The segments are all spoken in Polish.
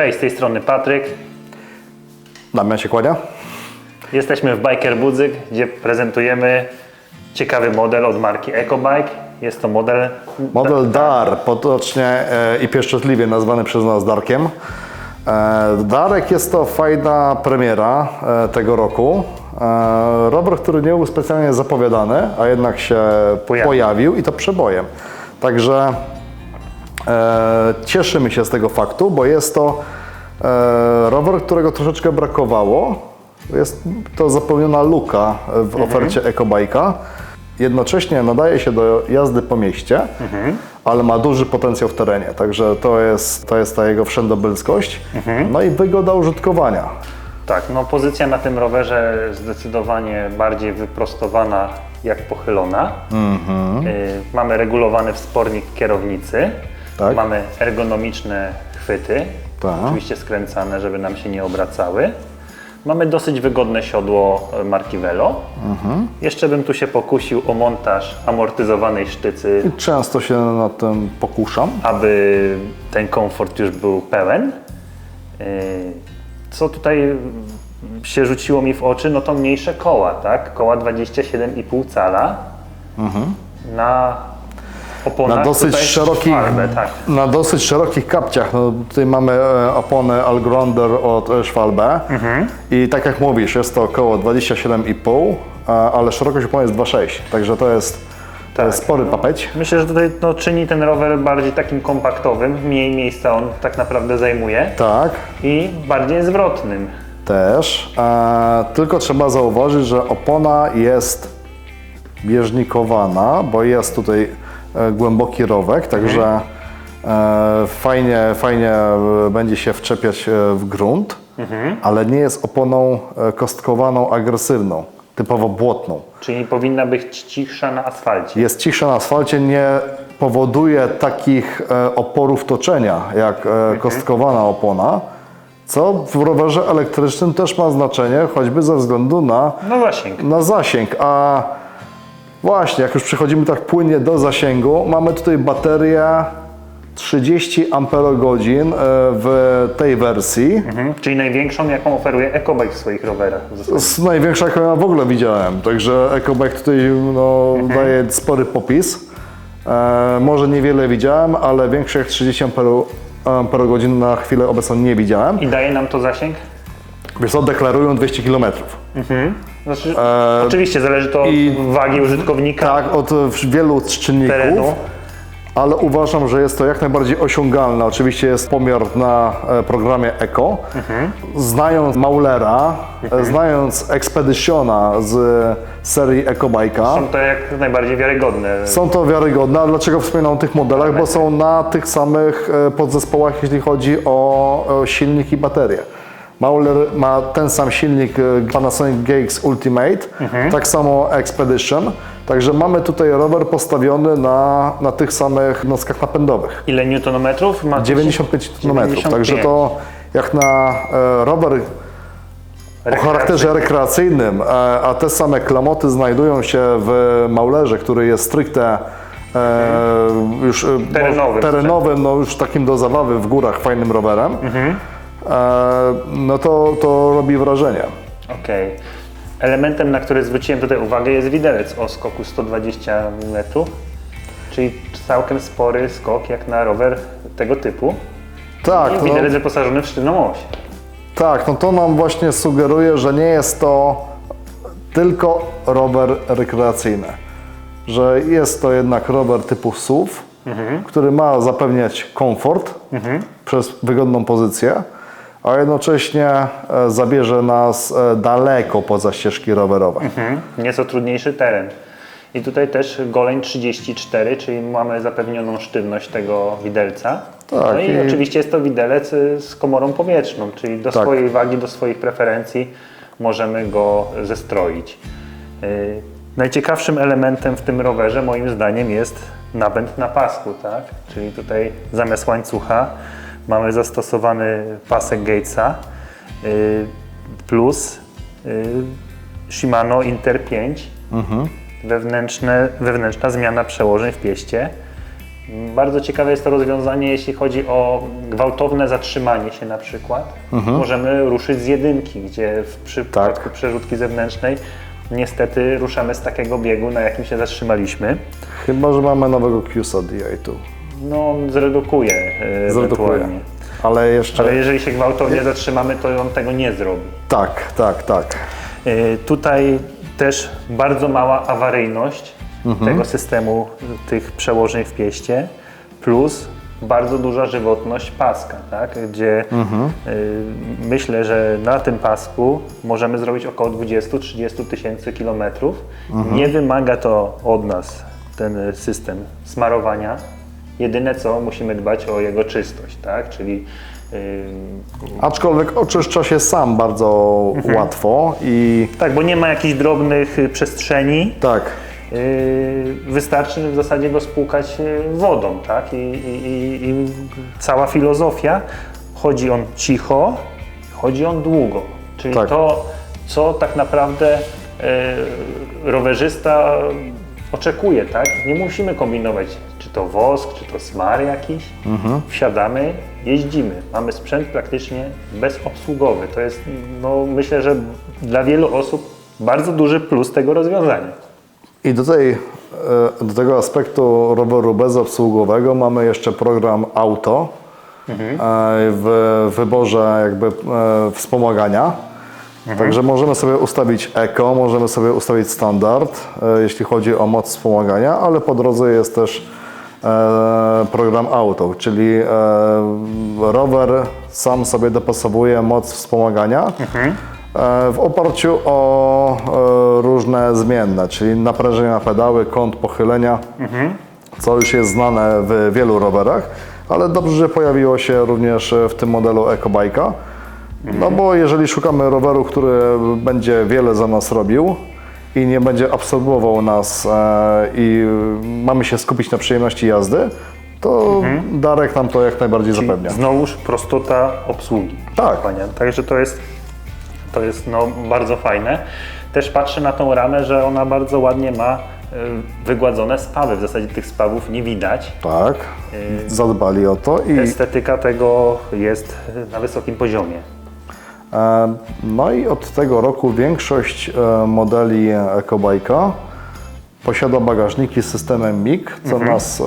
Cześć, z tej strony Patryk. Damian się kłania. Jesteśmy w Biker Budzyk, gdzie prezentujemy ciekawy model od marki EcoBike. Jest to model Model DAR, potocznie e, i pieszczotliwie nazwany przez nas Darkiem. E, Darek jest to fajna premiera e, tego roku. Rower, który nie był specjalnie zapowiadany, a jednak się Pojawił. pojawił, i to przebojem. Także cieszymy się z tego faktu, bo jest to rower, którego troszeczkę brakowało. Jest to zapełniona luka w ofercie EcoBike'a. Jednocześnie nadaje się do jazdy po mieście, ale ma duży potencjał w terenie. Także to jest, to jest ta jego wszędobylskość. No i wygoda użytkowania. Tak, no pozycja na tym rowerze zdecydowanie bardziej wyprostowana jak pochylona. Y, mamy regulowany wspornik kierownicy. Tak. Mamy ergonomiczne chwyty, Tak. oczywiście skręcane, żeby nam się nie obracały. Mamy dosyć wygodne siodło e, marki Velo. Jeszcze bym tu się pokusił o montaż amortyzowanej sztycy I często się na tym pokuszam. aby ten komfort już był pełen. Yy, Co tutaj się rzuciło mi w oczy, no to mniejsze koła, tak? Koła 27,5 cala na oponach Na dosyć szerokich, tak. na dosyć szerokich kapciach. No, tutaj mamy e, oponę Allgrounder od e, Schwalbe i tak jak mówisz, jest to około 27,5, a- ale szerokość opony jest 2,6, także to jest, Tak. spory papeć. Myślę, że tutaj no, czyni ten rower bardziej takim kompaktowym, mniej miejsca on tak naprawdę zajmuje Tak, i bardziej zwrotnym. też. E, tylko trzeba zauważyć, że opona jest bieżnikowana, bo jest tutaj głęboki rowek, także e, fajnie, fajnie e, będzie się wczepiać e, w grunt, ale nie jest oponą e, kostkowaną, agresywną, typowo błotną. Czyli powinna być cichsza na asfalcie. Jest cisza na asfalcie, nie powoduje takich e, oporów toczenia jak e, kostkowana opona, co w rowerze elektrycznym też ma znaczenie, choćby ze względu na No zasięg. na zasięg, a właśnie, jak już przechodzimy tak płynnie do zasięgu, mamy tutaj baterię 30 Ah w tej wersji. Mhm. Czyli największą, jaką oferuje EcoBike w swoich rowerach. jest największa, jaką ja w ogóle widziałem, także EcoBike tutaj no, daje spory popis. E, może niewiele widziałem, ale większe jak 30 Ah na chwilę obecną nie widziałem. I daje nam to zasięg? Wiesz co, deklarują 200 km. Znaczy, oczywiście zależy to od E, wagi użytkownika, Tak, od e, wielu czynników. terenu. ale uważam, że jest to jak najbardziej osiągalne. Oczywiście jest pomiar na e, programie Eco. Znając Maulera, e, znając Expeditiona z serii EcoBike'a, Są to jak najbardziej wiarygodne. są to wiarygodne. A dlaczego wspominam o tych modelach? Bo są na tych samych e, podzespołach, jeśli chodzi o, o silnik i baterię. Mauler ma ten sam silnik e, Panasonic GX Ultimate, tak samo Expedition. Także mamy tutaj rower postawiony na, na tych samych jednostkach napędowych. Ile newtonometrów ma? 95 Nm. 95. Także to jak na e, rower o charakterze rekreacyjnym, e, a te same klamoty znajdują się w Maulerze, który jest stricte e, już e, Terenowym terenowym, no już takim do zabawy w górach, fajnym rowerem, e, no to, to robi wrażenie. Okej. Elementem, na który zwróciłem tutaj uwagę jest widelec o skoku 120 mm, czyli całkiem spory skok jak na rower tego typu. Tak, I no, widelec wyposażony w sztywną oś. tak, no to nam właśnie sugeruje, że nie jest to tylko rower rekreacyjny. Że jest to jednak rower typu SUV, który ma zapewniać komfort przez wygodną pozycję, a jednocześnie e, zabierze nas e, daleko poza ścieżki rowerowe. Mhm. Nieco trudniejszy teren. I tutaj też goleń 34, czyli mamy zapewnioną sztywność tego widelca. Tak, no i, i- oczywiście jest to widelec y, z komorą powietrzną, czyli do Tak. swojej wagi, do swoich preferencji możemy go zestroić. Y, Najciekawszym elementem w tym rowerze moim zdaniem jest napęd na pasku, tak? Czyli tutaj zamiast łańcucha mamy zastosowany pasek Gatesa y, plus y, Shimano Inter 5 wewnętrzne, wewnętrzna zmiana przełożeń w pieście Bardzo ciekawe jest to rozwiązanie, jeśli chodzi o gwałtowne zatrzymanie się na przykład. Możemy ruszyć z jedynki, gdzie w przypadku przerzutki zewnętrznej niestety ruszamy z takiego biegu, na jakim się zatrzymaliśmy. Chyba, że mamy nowego QSA DI tu. No, on zredukuje e, Zredukuje. ewentualnie. Ale jeszcze... Ale jeżeli się gwałtownie zatrzymamy, to on tego nie zrobi. Tak, tak, tak. E, Tutaj też bardzo mała awaryjność tego systemu tych przełożeń w pieście, plus bardzo duża żywotność paska, tak? gdzie y, myślę, że na tym pasku możemy zrobić około 20-30 tysięcy kilometrów. Nie wymaga to od nas ten system smarowania. Jedyne co musimy dbać o jego czystość, tak? czyli y, Aczkolwiek oczyszcza się sam bardzo łatwo i tak, bo nie ma jakichś drobnych y, przestrzeni, tak, Yy, wystarczy w zasadzie go spłukać yy, wodą, tak? I, i, i, cała filozofia, chodzi on cicho, chodzi on długo. Czyli Tak. to, co tak naprawdę rowerzysta oczekuje, tak? Nie musimy kombinować, czy to wosk, czy to smar jakiś. Wsiadamy, jeździmy. Mamy sprzęt praktycznie bezobsługowy. To jest, no, myślę, że dla wielu osób bardzo duży plus tego rozwiązania. I do, tej, e, do tego aspektu roweru bezobsługowego mamy jeszcze program Auto e, w wyborze jakby e, wspomagania. Także możemy sobie ustawić Eco, możemy sobie ustawić standard, jeśli chodzi o moc wspomagania, ale po drodze jest też program Auto, czyli e, rower sam sobie dopasowuje moc wspomagania e, w oparciu o e, różne zmienne, czyli naprężenie na pedały, kąt pochylenia, co już jest znane w wielu rowerach, ale dobrze, że pojawiło się również w tym modelu EcoBike'a. No bo jeżeli szukamy roweru, który będzie wiele za nas robił i nie będzie absorbował nas e, i mamy się skupić na przyjemności jazdy, to Darek nam to jak najbardziej zapewnia. Znowuż prostota obsługi. Tak. Panie. Także to jest, to jest no, bardzo fajne. Też patrzę na tą ramę, że ona bardzo ładnie ma y, wygładzone spawy. W zasadzie tych spawów nie widać. Tak, zadbali o to i Estetyka tego jest na wysokim poziomie. No i od tego roku większość e, modeli EcoBike'a posiada bagażniki z systemem MIG, co nas e,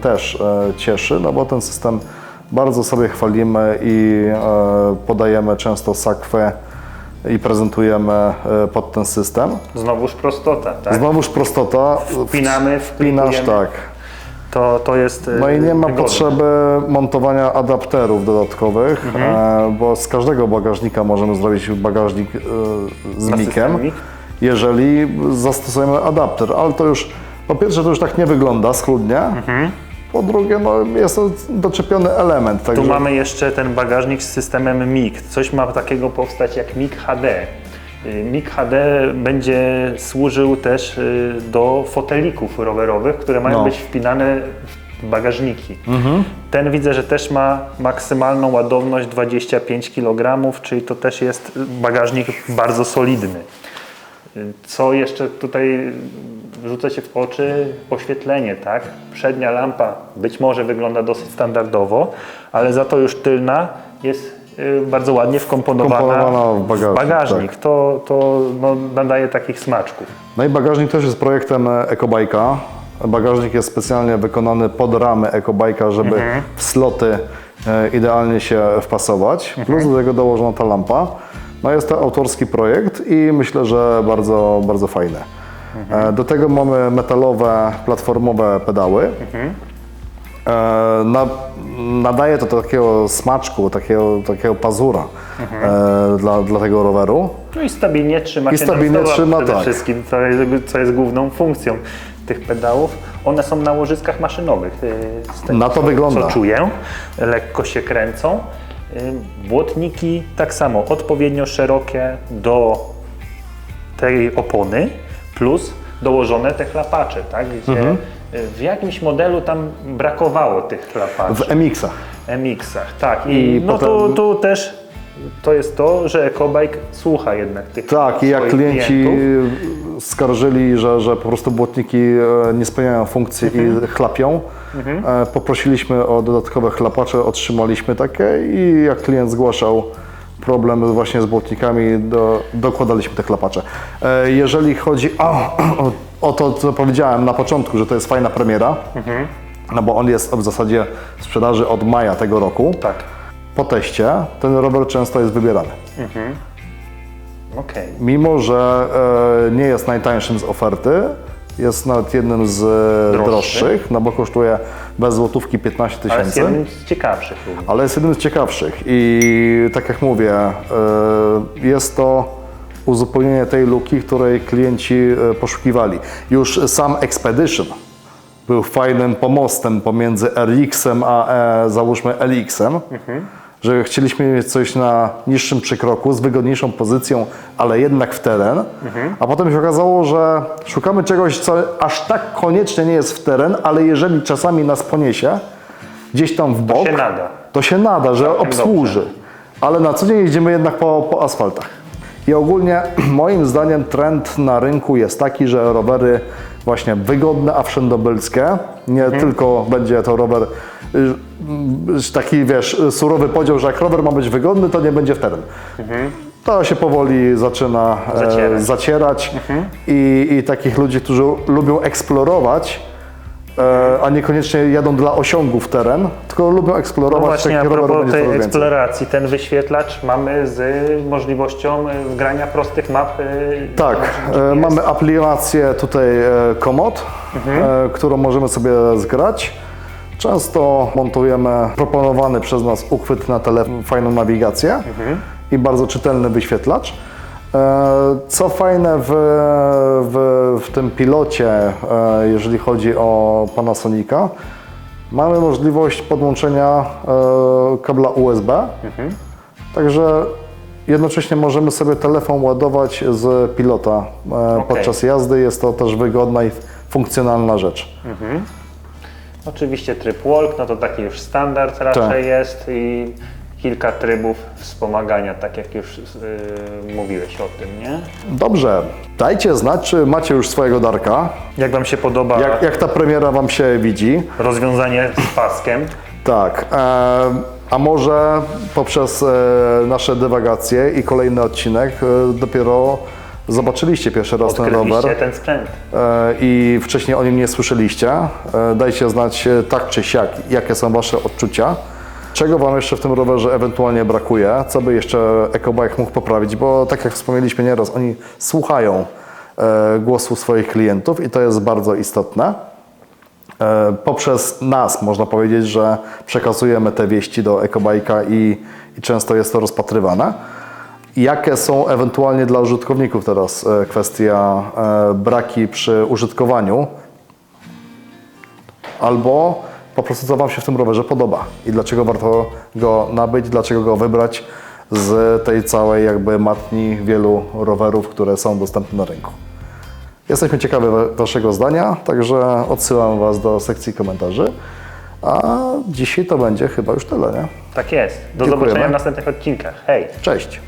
też e, cieszy, no bo ten system bardzo sobie chwalimy i podajemy często sakwę i prezentujemy pod ten system. Znowuż prostota, tak? Znowuż prostota, Wpinamy, wpinasz tak. To, to jest No i nie ma wygodne. potrzeby montowania adapterów dodatkowych, Mhm. e, bo z każdego bagażnika możemy zrobić bagażnik e, z mikiem, jeżeli zastosujemy adapter, ale to już, po pierwsze to już tak nie wygląda schludnie, po drugie no, jest to doczepiony element, także Tu mamy jeszcze ten bagażnik z systemem MIG. Coś ma takiego powstać jak MIG HD. MIG HD będzie służył też y, do fotelików rowerowych, które mają No. być wpinane w bagażniki. Ten widzę, że też ma maksymalną ładowność 25 kg, czyli to też jest bagażnik bardzo solidny. Co jeszcze tutaj rzuca się w oczy? Oświetlenie, tak? Przednia lampa być może wygląda dosyć standardowo, ale za to już tylna jest bardzo ładnie wkomponowana, Wkomponowana w bagażnik, bagażnik. To, to no, nadaje takich smaczków. No i bagażnik też jest projektem e, EcoBike'a. Bagażnik jest specjalnie wykonany pod ramy EcoBike'a, żeby w sloty e, idealnie się wpasować. Plus do tego dołożona ta lampa. No jest to autorski projekt i myślę, że bardzo, bardzo fajny. E, Do tego mamy metalowe, platformowe pedały. E, Na, nadaje to takiego smaczku, takiego, takiego pazura e, dla, dla tego roweru. No i stabilnie trzyma I się stabilnie non-stopa trzyma, przede tak. wszystkim, co jest, co jest główną funkcją tych pedałów. One są na łożyskach maszynowych. y, z tego, Na to co, wygląda. Co czuję, lekko się kręcą. Y, Błotniki tak samo, odpowiednio szerokie do tej opony, plus dołożone te chlapacze, tak? Gdzie Mhm. W jakimś modelu tam brakowało tych chlapaczy. W MX-ach. MX-ach, tak. I, I no potem- tu, tu też to jest to, że EcoBike słucha jednak tych Tak, i jak klienci klientów. skarżyli, że, że po prostu błotniki e, nie spełniają funkcji Mhm. i chlapią, e, poprosiliśmy o dodatkowe chlapacze, otrzymaliśmy takie i jak klient zgłaszał problem właśnie z błotnikami, do, dokładaliśmy te chlapacze. E, Jeżeli chodzi o, o, o to, co powiedziałem na początku, że to jest fajna premiera, Mhm. no bo on jest w zasadzie w sprzedaży od maja tego roku, Tak, po teście ten rower często jest wybierany. okej. Mimo, że e, nie jest najtańszym z oferty, jest nawet jednym z e, Droższy. droższych, no bo kosztuje bez złotówki 15 Ale jest tysięcy, jednym z ciekawszych również. ale jest jednym z ciekawszych i tak jak mówię, e, jest to uzupełnienie tej luki, której klienci e, poszukiwali. Już sam Expedition był fajnym pomostem pomiędzy RX-em a e, załóżmy LX-em, że chcieliśmy mieć coś na niższym przykroku, z wygodniejszą pozycją, ale jednak w teren, a potem się okazało, że szukamy czegoś, co aż tak koniecznie nie jest w teren, ale jeżeli czasami nas poniesie gdzieś tam w bok, się nada. to się nada, że obsłuży. Ale na co dzień jeździmy jednak po, po asfaltach. I ogólnie moim zdaniem trend na rynku jest taki, że rowery właśnie wygodne, a wszędobylskie, nie tylko będzie to rower y, y, taki, wiesz, surowy podział, że jak rower ma być wygodny, to nie będzie w teren. To się powoli zaczyna e, Zacierać. zacierać. I, i takich ludzi, którzy lubią eksplorować, e, a niekoniecznie jadą dla osiągów teren, tylko lubią No eksplorować, właśnie, a takich rowerów propos będzie tej coraz więcej. eksploracji, ten wyświetlacz mamy z możliwością e, wgrania prostych map. e, Tak, na e, GPS. mamy aplikację tutaj e, Komoot, e, którą możemy sobie zgrać. Często montujemy proponowany przez nas uchwyt na telefon, fajną nawigację i bardzo czytelny wyświetlacz. E, Co fajne w, w, w tym pilocie, e, jeżeli chodzi o Panasonica, mamy możliwość podłączenia e, kabla USB. Także jednocześnie możemy sobie telefon ładować z pilota e, podczas jazdy. Jest to też wygodna i funkcjonalna rzecz. Oczywiście tryb walk, no to taki już standard raczej Tak. jest i kilka trybów wspomagania, tak jak już y, mówiłeś o tym, nie? Dobrze, dajcie znać, czy macie już swojego Darka. Jak Wam się podoba Jak, jak ta premiera Wam się widzi. rozwiązanie z paskiem? Tak, e, a może poprzez e, nasze dywagacje i kolejny odcinek e, dopiero zobaczyliście pierwszy raz ten rower. Odkryliście ten sprzęt. e, i wcześniej o nim nie słyszeliście, e, dajcie znać e, tak czy siak, jakie są Wasze odczucia. Czego Wam jeszcze w tym rowerze ewentualnie brakuje, co by jeszcze EcoBike mógł poprawić, bo tak jak wspomnieliśmy nieraz, oni słuchają e, głosu swoich klientów i to jest bardzo istotne. E, Poprzez nas można powiedzieć, że przekazujemy te wieści do EcoBike'a i, i często jest to rozpatrywane. Jakie są ewentualnie dla użytkowników teraz e, kwestia braki przy użytkowaniu? Albo po prostu co Wam się w tym rowerze podoba i dlaczego warto go nabyć, dlaczego go wybrać z tej całej jakby matni wielu rowerów, które są dostępne na rynku. Jesteśmy ciekawi wa- Waszego zdania, także odsyłam Was do sekcji komentarzy. A dzisiaj to będzie chyba już tyle, nie? Tak jest. Do Dziękujemy. zobaczenia w następnych odcinkach. Hej! Cześć!